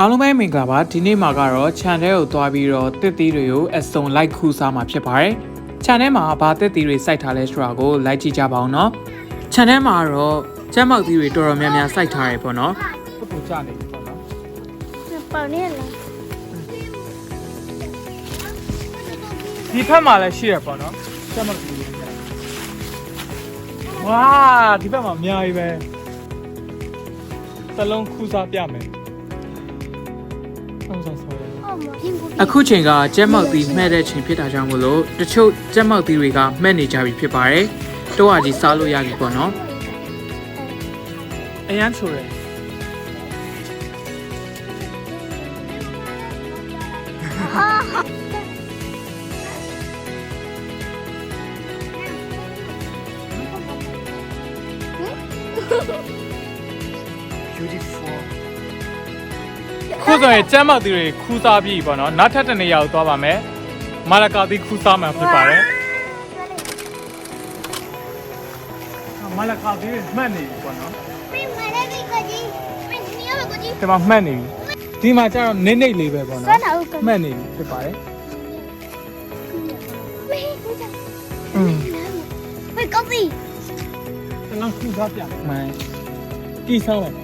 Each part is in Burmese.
အားလုံးပဲမင်္ဂလာပါဒီနေ့မှာကတော့ channel ကိုသွားပြီးတော့တစ်သီးတွေကိုအစုံ like ခူးစားမှာဖြစ်ပါတယ် channel မှာဘာတစ်သီးတွေစိုက်ထားလဲဆိုတာကို like ကြည့်ကြပါအောင်နော် channel မှာတော့ကျက်မောက်သီးတွေတော်တော်များများစိုက်ထားရပေါ့နော်ဟုတ်ကိုကြနေပြီပေါ့နော်ပေါင်နေလားဒီဖက်မှာလည်းရှိရပေါ့နော်ကျက်မောက်သီးတွေဝါဒီဘက်မှာအများကြီးပဲသလုံးခူးစားပြမယ်ဟုတ်စားဆောရ အော်မင်းကိုအခုချိန်ကကြက်မောက်သီးမှဲ့တဲ့ချိန်ဖြစ်တာကြောင့်မလို့တချို့ကြက်မောက်သီးတွေကမှဲ့နေကြပြီဖြစ်ပါတယ်။တော့အကြီးစားလို့ရပြီပေါ့နော်။အရန်ချိုတယ် ခုဆိုရင်ကြက်မောက်သီးတွေခူးစားပြီပေါ့နော်။နောက်ထပ်တစ်နေရာကိုသွားပါမယ်။မာလကာသီးခူးစားမှဖြစ်ပါတယ်။မာလကာသီးတွေမှတ်နေပြီပေါ့နော်မင်းမလေးကိုကြီးမင်းနီးရကိုကြီး။ဒီမှာမှတ်နေပြီ။ဒီမှာကျတော့နေနေလေးပဲပေါ့ဆွနော်မ်းတာဟုတ်က။မှတ်နေပြီဖြစ်ပါတယ်မင်းကိုကြီး။อืมဝေးကောင်းပြီတလုံးခူးစားပြမှန်။ကြည့်ဆောင်လိုက်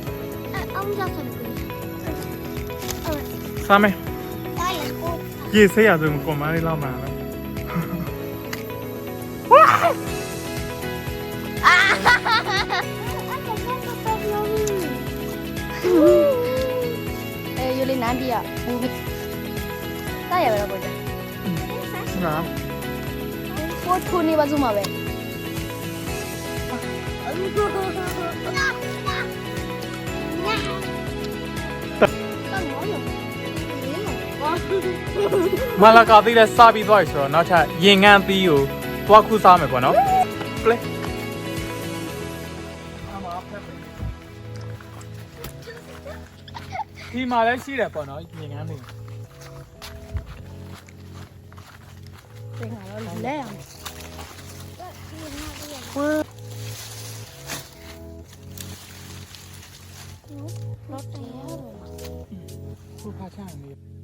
အောင်ကြဆံကိုအော်။ စားမယ်တားရကို။ရေဆေးရဆိုကွန်မန်းလေးလောက်မှန်လားအဲယူလေးနမ်းပြ မှာပဲမာလာကာသီးလည်းစားပြီးသွားပြီဆိုတော့နောက်ထပ်ရင်ငန်းသီးကိုသွားခူးစားမယ်ပေါ့နော်ပလေဒီမှာလည်းရှိတယ်ပေါ့နော်ရင်ငန်းသီးတင်လာတော့လဲအောင်ခူးဖာချနေ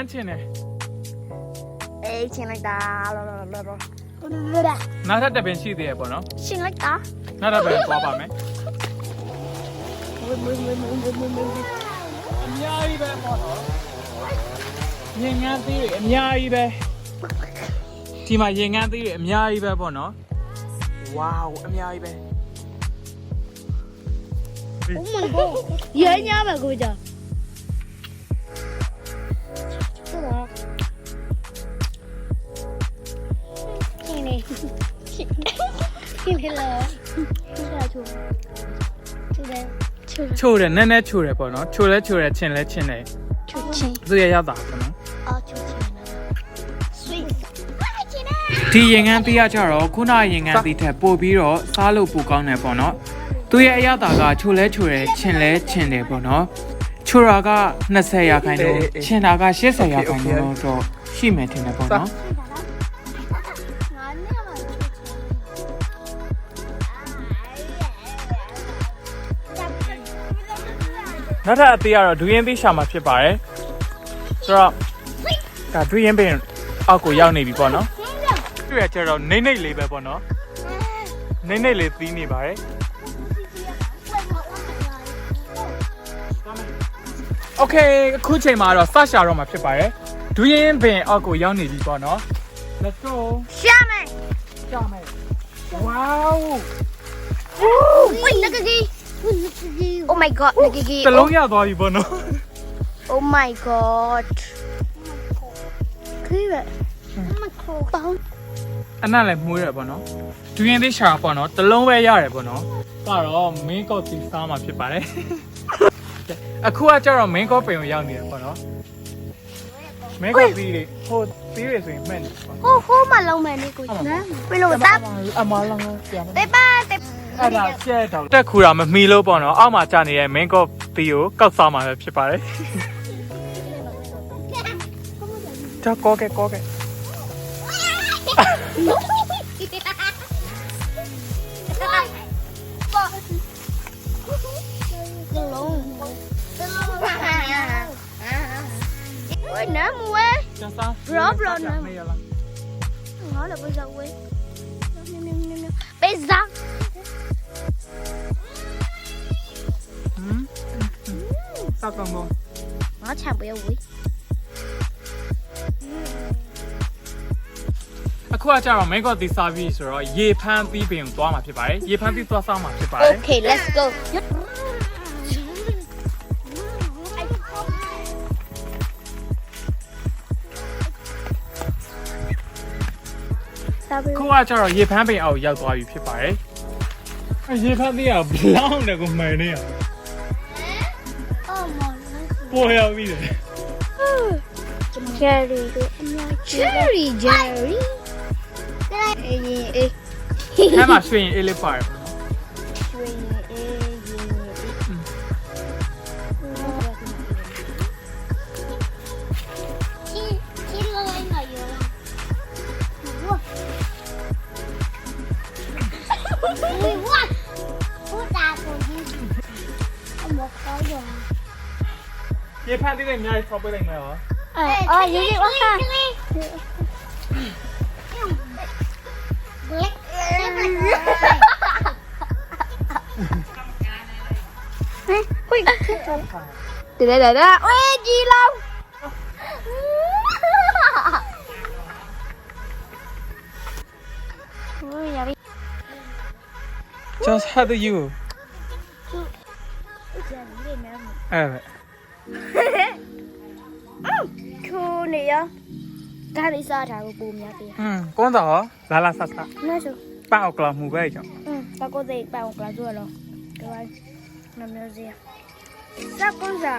အရန်ချင်းတယ်အေးချင်းလိုက်တာလောလောလောလောနောက်ထပ်တစ်ပင်ရှိသေးရပေါ့နော်ချင်းလိုက်တာနောက်တစ်ပင်သွားပါမယ်ဝင်းဝင်းဝင်းဝင်းဝင်းဝင်းဝင်းအများကြီးပဲပေါ့နော်ရင်ငန်းသေးတွေအများကြီးပဲဒီမှာရင်ငန်းသေးတွေအများကြီးပဲပေါ့နော်ဝေါအများကြီးပဲ Oh my god ရမ်းရပါကိုကြော ဟုတ်လားခင်းနေခင်းနေလားချူတာချူချူတယ်ချူချိုးတယ်နည်းနည်းချိုးတယ်ပေါ့နော်ချိုးလဲချိုးတယ်ချင်းလဲချင်းတယ်ချူချင်းသူရရတာပေါ့နော်အော်ချူချင်း sweet ဘာချင်းနေဒီရင်ငန်းသေးရကြတော့ခုနရင်ငန်းသေးထက်ပို့ပြီးတော့စားလို့ပိုကောင်းတယ်ပေါ့နော်သူရဲ့အရသာကချိုးလဲချိုးတယ်ချင်းလဲချင်းတယ်ပေါ့နော် ချိုးတာက20ရာခိုင်နှုန်းချင်းတာက80ရာခိုင်နှုန်းတော့ရှိမယ်ထင်တယ်ပေါ့နော်ငါနဲ့မှာချူချင်းနောက်ထပ်အသေးကတော့ဒူရင်သေးရှာမှာဖြစ်ပါတယ်ဆိုတော့ဒါဒူရင်ပင်အောက်ကိုရောက်နေပြီပေါ့နော်သူရကျတော့နေနေလေးပဲပေါ့နော်နေနေလေးသီးနေပါတယ် โอเคအခုချိန်မှာတော့စရှာတော့မှာဖြစ်ပါတယ်ဒူရင်ပင်အောက်ကိုရောက်နေပြီပေါ့နော် let's go ရှာမယ် ရှာမယ် wow Uy, nagagi. Oh my god, nagagi. တလုံးရသွားပြီပေါ့နော် Oh my god. Kaya. Oh my god. Bao. အနက်လည်းမှုရပေါ့နော်ဒူရင်သေးရှာပေါ့နော်တလုံးပဲရတယ်ပေါ့နော်ကတော့ main course စီစားမှာဖြစ်ပါတယ် အခုကကျတော့ main course ပင်ကိုရောက်နေတယ်ပေါ့နော် main course သီးတွေဟိုသီးတွေဆိုရင်မှတ်နေပေါ့ Ho ho malong man ni ko. Pero tap. အမလောင်းလောင်းပြန်ပါ Te pa te. အဲ့ဒါကျဲတော့တက်ခူတာမမီလို့ပေါ့နော်အောက်မှာကြာနေတဲ့ main course သီးတီးကိုကောက်စားမှာပဲဖြစ်ပါတယ်ကြောက်ကောကဲကောကဲ Ôi nè mua ơi ကျစားဘရောဘရောနော်မေးရလား Nó là bây giờ ơi Bây giờ ဟမ်စောက်ကောင်ကော Nó chẳng bây giờ ơi အခုကကြတော့မင်းကောတီးစားပြီးဆိုတော့ရေဖမ်းပြီးပင်ကိုသွားမှာဖြစ်ပါတယ်ရေဖမ်းပြီးသွားစားမှာဖြစ်ပါတယ် Okay let's go ခုကကြတော့ရေဖမ်းပင်အောက်ရောက်သွားပြီဖြစ်ပါတယ်အဲရေဖမ်းပြီးကဘလောင်းတယ်ကိုမှန်နေရ Oh my ပေါ်ရောက်ပြီတယ် Cherry Cherry Jerry Ê ê အဲမှာရွှေရင်အေးလေးပါတယ် ပေါ့နော်ရေဖမ်းပြီးတဲ့အများကြီးထောက်ပေးလိုက်မယ်ဟော Ờ, vậy đi quá ha. Ui. Từ đây đây đó. Ui, gì lâu. Ui, nhà đi. ကျွန်တော်ဆက်သူယူအဲပဲ Khu này á. Cái đi xa thả của bùm nhà kìa. ဟမ်ကွန်းတော့လာလာဆက်ဆက် Nói sao? ပောက်ကလာမှုပဲကြောင့် Ừ, tao có thể bảo một lá rùa rồi. Các bạn, làm điều gì? Sao con dạ?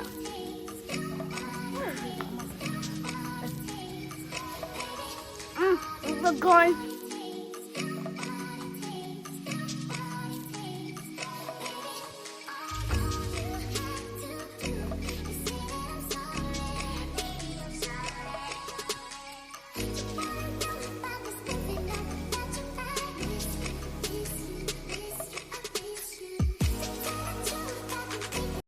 Ừ, we're going